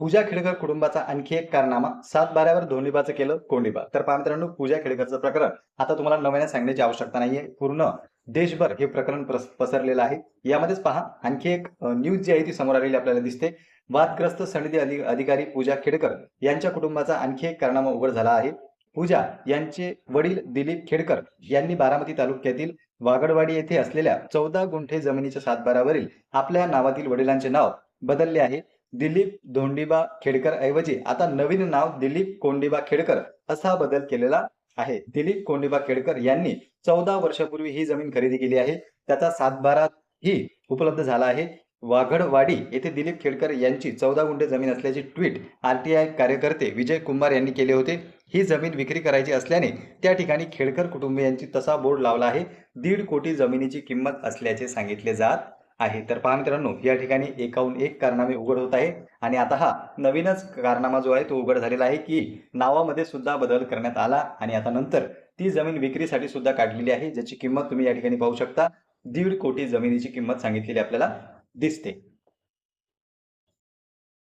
पूजा खेडकर कुटुंबाचा आणखी एक कारनामा. सात बाऱ्यावर धोंडीबाचं केलं कोंडीबा. तर पहा मित्रांनो पूजा खेडकरचं प्रकरण. आता तुम्हाला नव्याने सांगण्याची आवश्यकता नाहीये. पूर्ण देशभर हे प्रकरण पसरलेलं आहे. यामध्येच पहा आणखी एक न्यूज जी आहे ती समोर आलेली आपल्याला दिसते. वादग्रस्त सनदी अधिकारी पूजा खेडकर यांच्या कुटुंबाचा आणखी एक कारनामा उघड झाला आहे. पूजा यांचे वडील दिलीप खेडकर यांनी बारामती तालुक्यातील वागडवाडी येथे असलेल्या चौदा गुंठे जमिनीच्या सातबारावरील आपल्या नावातील वडिलांचे नाव बदलले आहे. दिलीप धोंडीबा खेडकर ऐवजी आता नवीन नाव दिलीप कोंडीबा खेडकर असा बदल केलेला आहे. दिलीप कोंडीबा खेडकर यांनी चौदा वर्षापूर्वी ही जमीन खरेदी केली आहे. त्याचा सातबारा ही उपलब्ध झाला आहे. वाघडवाडी येथे दिलीप खेडकर यांची चौदा गुंठे जमीन असल्याची ट्विट आरटीआय कार्यकर्ते विजय कुमार यांनी केले होते. ही जमीन विक्री करायची असल्याने त्या ठिकाणी खेडकर कुटुंबियांची तसा बोर्ड लावला आहे. दीड कोटी जमिनीची किंमत असल्याचे सांगितले जात आहे. तर पहा मित्रांनो या ठिकाणी एकाहून एक कारनामे उघड होत आहे आणि आता हा नवीनच कारनामा जो आहे तो उघड झालेला आहे की नावामध्ये सुद्धा बदल करण्यात आला आणि आता नंतर ती जमीन विक्रीसाठी सुद्धा काढलेली आहे ज्याची किंमत तुम्ही या ठिकाणी पाहू शकता. दीड कोटी जमिनीची किंमत सांगितलेली आपल्याला दिसते.